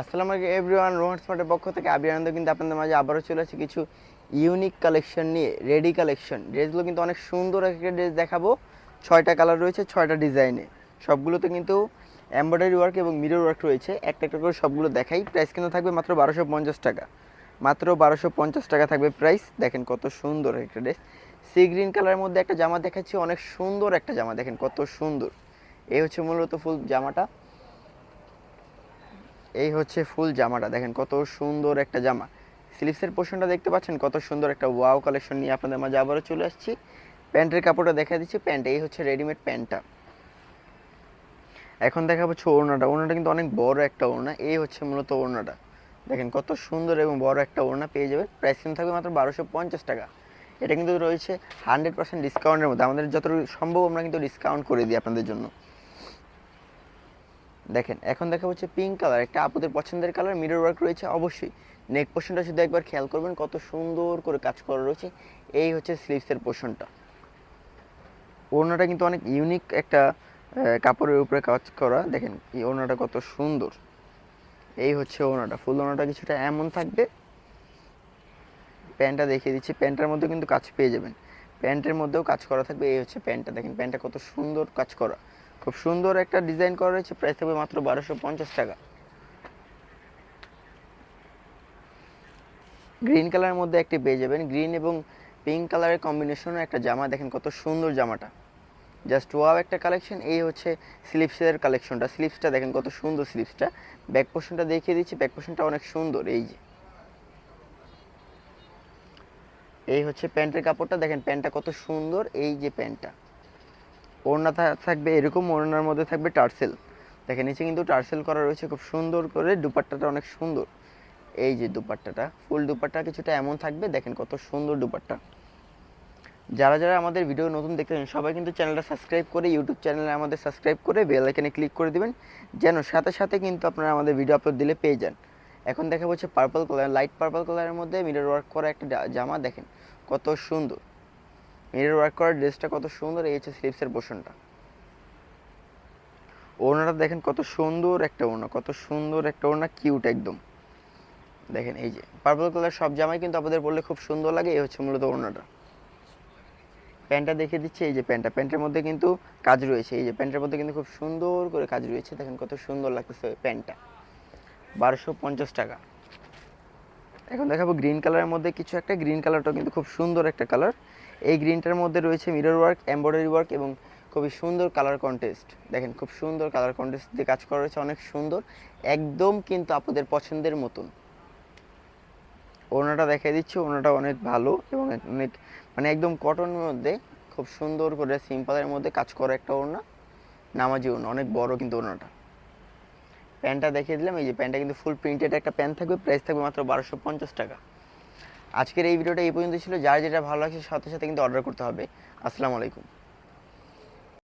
আসসালামু আলাইকুম এভরিওয়ান, রোহান স্মার্টের পক্ষ থেকে আবি আনন্দ কিন্তু আপনাদের মাঝে আবারও চলে আসছে কিছু ইউনিক কালেকশন নিয়ে রেডি কালেকশন ড্রেসগুলো কিন্তু অনেক সুন্দর একটা ড্রেস দেখাবো। ছয়টা কালার রয়েছে, ছয়টা ডিজাইনে সবগুলোতে কিন্তু এমব্রয়ডারি ওয়ার্ক এবং মিরর ওয়ার্ক রয়েছে। একটা একটা করে সবগুলো দেখাই। প্রাইস কিন্তু থাকবে মাত্র বারোশো পঞ্চাশ টাকা। মাত্র বারোশো পঞ্চাশ টাকা থাকবে প্রাইস দেখেন কত সুন্দর একটা ড্রেস সি গ্রিন কালারের মধ্যে একটা জামা দেখাচ্ছি। অনেক সুন্দর একটা জামা, দেখেন কত সুন্দর। এই হচ্ছে মূলত ফুল জামাটা। এই হচ্ছে ফুল জামাটা, দেখেন কত সুন্দর একটা জামা। স্লিভসের পোর্শনটা দেখতে পাচ্ছেন, কত সুন্দর একটা ওয়াও কালেকশন নিয়ে আপনাদের মাঝে আবারও চলে আসছি। প্যান্টের কাপড়টা দেখা দিচ্ছি, প্যান্ট, এই হচ্ছে রেডিমেড প্যান্টটা। এখন দেখাবো হচ্ছে ওড়নাটা ওড়নাটা কিন্তু অনেক বড় একটা ওড়না, এই হচ্ছে মূলত ওড়নাটা। দেখেন কত সুন্দর এবং বড় একটা ওড়না পেয়ে যাবেন, প্রাইস কিন্তু থাকবে মাত্র বারোশো পঞ্চাশ টাকা। এটা কিন্তু রয়েছে হান্ড্রেড পার্সেন্ট ডিসকাউন্টের মধ্যে, আমাদের যতটুকু সম্ভব আমরা কিন্তু ডিসকাউন্ট করে দিই আপনাদের জন্য। দেখেন, এখন দেখা হচ্ছে পিঙ্ক কালার একটা আপুদের পছন্দের কালার মিরর ওয়ার্ক রয়েছে অবশ্যই। নেক পোর্শনটা শুধু একবার খেয়াল করবেন, কত সুন্দর করে কাজ করা রয়েছে। এই হচ্ছে স্লিভসের পোর্শনটা ওড়নাটা কিন্তু অনেক ইউনিক একটা কাপড়ের উপরে কাজ করা। দেখেন, এই ওড়নাটা কত সুন্দর। এই হচ্ছে ওড়নাটা। ফুল ওড়নাটা কিছুটা এমন থাকবে। প্যান্টটা দেখিয়ে দিচ্ছি। প্যান্টের মধ্যে কিন্তু কাজ পেয়ে যাবেন। প্যান্টের মধ্যেও কাজ করা থাকবে। এই হচ্ছে প্যান্টটা। দেখেন, প্যান্টটা কত সুন্দর কাজ করা। খুব সুন্দর একটা ডিজাইন করা রয়েছে, প্রাইস থাকবে মাত্র বারোশো পঞ্চাশ টাকা। গ্রিন কালারের মধ্যে একটি পেয়ে যাবেন গ্রিন এবং পিঙ্ক কালারের কম্বিনেশনে একটা জামা, দেখেন কত সুন্দর জামাটা। জাস্ট ওয়াও একটা কালেকশন এই হচ্ছে স্লিপসের কালেকশনটা স্লিপসটা দেখেন কত সুন্দর স্লিপসটা ব্যাক পোর্শনটা দেখিয়ে দিচ্ছি ব্যাক পোর্শনটা অনেক সুন্দর, এই যে। এই হচ্ছে প্যান্টের কাপড়টা, দেখেন প্যান্টটা কত সুন্দর, এই যে প্যান্টটা। ওড়না থাকবে এরকম ওড়নার মধ্যে থাকবে টার্সেল। দেখেন, নিচে কিন্তু টার্সেল করা রয়েছে, খুব সুন্দর করে। দুপাট্টাটা অনেক সুন্দর। এই যে দুপাট্টাটা, ফুল দুপাট্টা কিছুটা এমন থাকবে। দেখেন কত সুন্দর দুপাট্টা। যারা যারা আমাদের ভিডিও নতুন দেখতেছেন, সবাই কিন্তু চ্যানেলটা সাবস্ক্রাইব করে ইউটিউব চ্যানেলে আমাদের সাবস্ক্রাইব করে বেল আইকনে ক্লিক করে দিবেন, যেন সাথে সাথে কিন্তু আপনারা আমাদের ভিডিও আপলোড দিলে পেয়ে যান। এখন দেখা হচ্ছে পার্পল কালার লাইট পার্পল কালারের মধ্যে মিরর ওয়ার্ক করা একটা জামা। দেখেন কত সুন্দর। মিরর ওয়ার্ক করা ড্রেসটা কত সুন্দর, এই হচ্ছে স্লিপসের পোর্শনটা ওড়নাটা দেখেন কত সুন্দর একটা ওড়না, কত সুন্দর একটা ওড়না কিউট একদম। দেখেন এই যে পার্পল কালার সব জামাই কিন্তু আপনাদের পরলে খুব সুন্দর লাগে, এই হচ্ছে মূলত ওড়নাটা। প্যান্টটা দেখিয়ে দিচ্ছে, এই যে প্যান্টটা, প্যান্টের মধ্যে কিন্তু কাজ রয়েছে, এই যে প্যান্টের মধ্যে কিন্তু খুব সুন্দর করে কাজ রয়েছে, দেখেন কত সুন্দর লাগতেছে প্যান্টটা। বারোশো পঞ্চাশ টাকা। এখন দেখাবো গ্রিন কালারের মধ্যে কিছু একটা। গ্রিন কালারটাও কিন্তু খুব সুন্দর একটা কালার এই গ্রিনটার মধ্যে রয়েছে মিরর ওয়ার্ক এমব্রয়ডারি ওয়ার্ক এবং খুবই সুন্দর কালার কন্টেস্ট দেখেন, খুব সুন্দর কালার কন্টেস্ট দিয়ে কাজ করা রয়েছে, অনেক সুন্দর। একদম কিন্তু আপনাদের পছন্দের মতন। ওনাটা দেখাই দিচ্ছি ওনাটা অনেক ভালো এবং অনেক মানে একদম কটনের মধ্যে খুব সুন্দর করে সিম্পলের মধ্যে কাজ করা একটা ওড়না। নামাজি ওড়না, অনেক বড় কিন্তু ওড়নাটা। প্যান্টটা দেখিয়ে দিলাম, এই যে প্যান্টটা কিন্তু ফুল প্রিন্টেড একটা প্যান্ট থাকবে প্রাইস থাকবে মাত্র বারোশো পঞ্চাশ টাকা। আজকের এই ভিডিওটা এই পর্যন্ত ছিল, যার যেটা ভালো লাগছে সাথে সাথে কিন্তু অর্ডার করতে হবে। আসসালামু আলাইকুম।